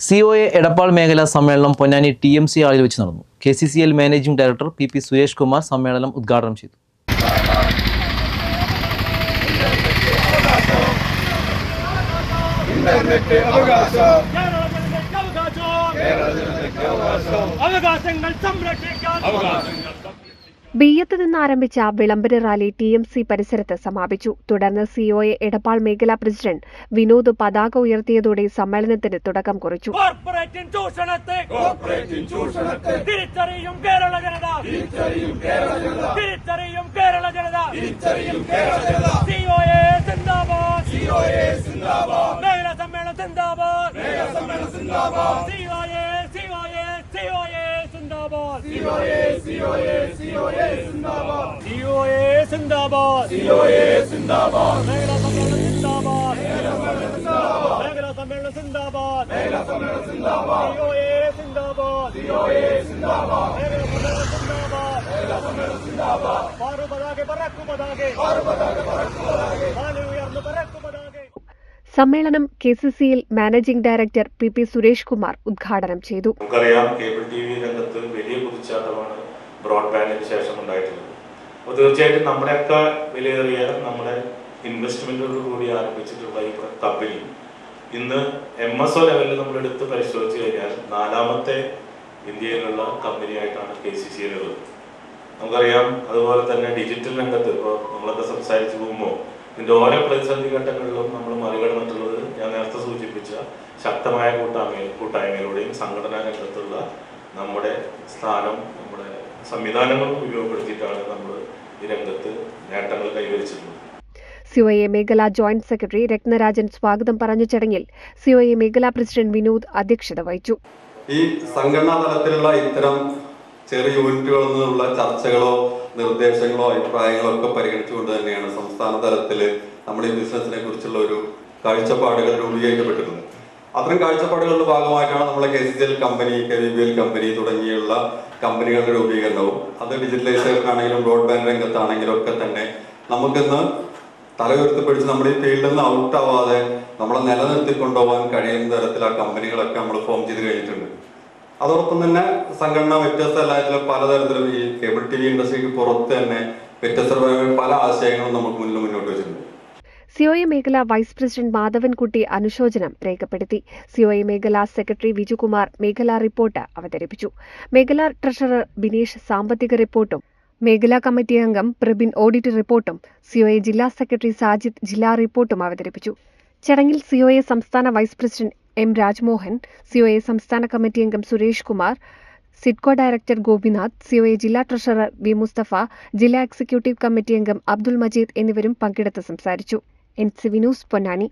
C O A Edappal മേഖലാ സമ്മേളനം Ponnani T M C ആളിൽ വെച്ച് നടന്നു. K C C L managing director P P Suresh Kumar സമ്മേളനം ഉദ്ഘാടനം ചെയ്തു. അവകാശങ്ങൾ സംരക്ഷിക്കാൻ ബിയ്യത്ത് നിന്നാരംഭിച്ച വിളംബര റാലി ടി എം സി പരിസരത്ത് സമാപിച്ചു. തുടർന്ന് സിഒഎ എടപ്പാൾ മേഖലാ പ്രസിഡന്റ് വിനോദ് പതാക ഉയർത്തിയതോടെ സമ്മേളനത്തിന് തുടക്കം കുറിച്ചു. കോർപ്പറേറ്റിൻ ചൂഷണത്തെ കോർപ്പറേറ്റിൻ ചൂഷണത്തെ തിരിച്ചറിയും കേരള ജനത. സമ്മേളനം K C C L managing director P P Suresh Kumar ഉദ്ഘാടനം ചെയ്തു. നമുക്കറിയാം കേബിൾ ടി വി രംഗത്ത് വലിയ കുതിച്ചാട്ടമാണ് ബ്രോഡ്ബാൻഡിന് ശേഷം ഉണ്ടായിട്ടുള്ളത് അപ്പോൾ തീർച്ചയായിട്ടും നമ്മുടെയൊക്കെ വിലയേറിയ നമ്മുടെ ഇൻവെസ്റ്റ്മെന്റോട് കൂടി ആരംഭിച്ചിട്ടുള്ള ഈ കമ്പനി ഇന്ന് എം എസ് ഒ ലെവലിൽ നമ്മൾ എടുത്ത് പരിശോധിച്ച് കഴിഞ്ഞാൽ നാലാമത്തെ ഇന്ത്യയിലുള്ള കമ്പനിയായിട്ടാണ് കെ സി സി ഉള്ളത്. നമുക്കറിയാം അതുപോലെ തന്നെ ഡിജിറ്റൽ രംഗത്ത് ഇപ്പോൾ നമ്മളൊക്കെ സംസാരിച്ചു പോകുമ്പോൾ ഇതിന്റെ ഓരോ പ്രതിസന്ധി ഘട്ടങ്ങളിലും നമ്മൾ മറികടന്നിട്ടുള്ളത് ഞാൻ നേരത്തെ സൂചിപ്പിച്ച ശക്തമായ കൂട്ടായ്മ കൂട്ടായ്മയിലൂടെയും സംഘടനാ രംഗത്തുള്ള നമ്മുടെ സ്ഥാനം നമ്മുടെ സംവിധാനങ്ങൾ ഉപയോഗപ്പെടുത്തിയിട്ടാണ് നമ്മൾ ഈ രംഗത്ത് നേട്ടങ്ങൾ കൈവരിച്ചിട്ടുള്ളത്. എ മേഖലാ ജോയിന്റ് സെക്രട്ടറി രത്നരാജൻ സ്വാഗതം പറഞ്ഞ ചടങ്ങിൽ സിഒഎ മേഖലാ പ്രസിഡന്റ് വിനോദ് അധ്യക്ഷത വഹിച്ചു. ഈ സംഘടനാ തലത്തിലുള്ള ഇത്തരം ചെറിയ യൂണിറ്റുകളിൽ നിന്നുള്ള ചർച്ചകളോ നിർദ്ദേശങ്ങളോ അഭിപ്രായങ്ങളോ ഒക്കെ പരിഗണിച്ചുകൊണ്ട് തന്നെയാണ് സംസ്ഥാന തലത്തിൽ നമ്മുടെ ഈ ബിസിനസിനെ കുറിച്ചുള്ള ഒരു കാഴ്ചപ്പാടുകൾ രൂപീകരിക്കപ്പെട്ടിട്ടുള്ളത്. അത്തരം കാഴ്ചപ്പാടുകളുടെ ഭാഗമായിട്ടാണ് നമ്മളെ K C C L company K company തുടങ്ങിയുള്ള കമ്പനികളുടെ രൂപീകരണവും. അത് ഡിജിറ്റലൈസേഷൻ ആണെങ്കിലും ബ്രോഡ്ബാൻഡ് രംഗത്താണെങ്കിലും ഒക്കെ തന്നെ നമുക്കിന്ന് തലയുയർത്തി പിടിച്ച് നമ്മുടെ ഈ ഫീൽഡിൽ നിന്ന് ഔട്ട് ആവാതെ നമ്മളെ നിലനിർത്തി കൊണ്ടുപോകാൻ കഴിയുന്ന തരത്തിൽ ആ കമ്പനികളൊക്കെ നമ്മൾ ഫോം ചെയ്ത് കഴിഞ്ഞിട്ടുണ്ട്. അതോടൊപ്പം തന്നെ സംഘടന വ്യത്യസ്തമല്ലായിട്ടുള്ള പലതരത്തിലും ഈ കേബിൾ ടി വി ഇൻഡസ്ട്രിക്ക് പുറത്ത് തന്നെ വ്യത്യസ്തപരമായ പല ആശയങ്ങളും നമുക്ക് മുന്നിൽ മുന്നോട്ട് വെച്ചിട്ടുണ്ട്. സിഒഎ മേഖലാ വൈസ് പ്രസിഡന്റ് മാധവൻകുട്ടി അനുശോചനം രേഖപ്പെടുത്തി. സിഒഇ മേഖലാ സെക്രട്ടറി വിജുകുമാർ മേഖലാ റിപ്പോർട്ട് അവതരിപ്പിച്ചു. മേഖലാ ട്രഷറർ ബിനീഷ് സാമ്പത്തിക റിപ്പോർട്ടും മേഖലാ കമ്മിറ്റി അംഗം പ്രബിൻ ഓഡിറ്റ് റിപ്പോർട്ടും സിഒഎ ജില്ലാ സെക്രട്ടറി സാജിദ് ജില്ലാ റിപ്പോർട്ടും അവതരിപ്പിച്ചു. ചടങ്ങിൽ സിഒഎ സംസ്ഥാന vice president M Rajmohan COA സംസ്ഥാന കമ്മിറ്റി അംഗം സുരേഷ് കുമാർ സിഡ്കോ ഡയറക്ടർ ഗോപിനാഥ് സിഒഎ ജില്ലാ ട്രഷറർ വി മുസ്തഫ ജില്ലാ എക്സിക്യൂട്ടീവ് കമ്മിറ്റി അംഗം അബ്ദുൾ മജീദ് എന്നിവരും പങ്കെടുത്ത് സംസാരിച്ചു. N C V news Ponnani